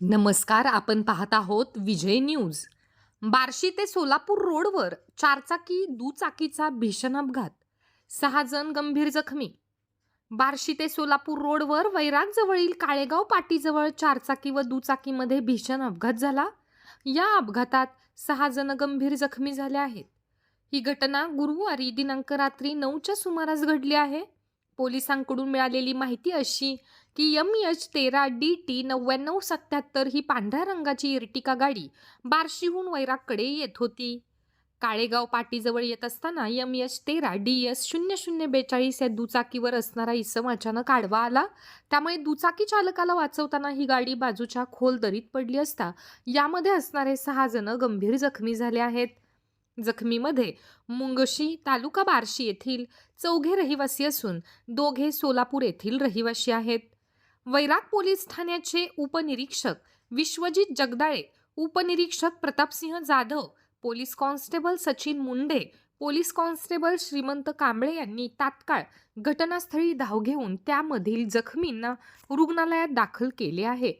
नमस्कार आपण पाहत आहोत विजय न्यूज. बार्शी ते सोलापूर रोडवर चारचाकी दुचाकीचा भीषण अपघात. सहा जण गंभीर जखमी. बार्शी ते सोलापूर रोडवर वैरागजवळील काळेगाव पाटीजवळ चारचाकी व दुचाकीमध्ये भीषण अपघात झाला. या अपघातात सहा जण गंभीर जखमी झाले आहेत. ही घटना गुरुवारी दिनांक रात्री नऊच्या सुमारास घडली आहे. पोलिसांकडून मिळालेली माहिती अशी की यम एच तेरा डी टी नव्याण्णव सत्याहत्तर ही पांढऱ्या रंगाची इर्टिका गाडी बार्शीहून वैरागकडे येत होती. काळेगाव पाटीजवळ येत असताना यम एच तेरा डी एस शून्य शून्य बेचाळीस या दुचाकीवर असणारा इसम अचानक आडवा आला. त्यामुळे दुचाकी चालकाला वाचवताना ही गाडी बाजूच्या खोल दरीत पडली असता यामध्ये असणारे सहा जण गंभीर जखमी झाले आहेत. जखमीमध्ये मुंगशी तालुका बार्शी येथील चौघे रहिवासी असून दोघे सोलापूर येथील रहिवासी आहेत. वैराग पोलीस ठाण्याचे उपनिरीक्षक विश्वजित जगदाळे उपनिरीक्षक Pratapsinh Jadhav police constable Sachin Munde police constable Shrimant Kamble यांनी तात्काळ घटनास्थळी धाव घेऊन त्यामधील जखमींना रुग्णालयात दाखल केले आहे.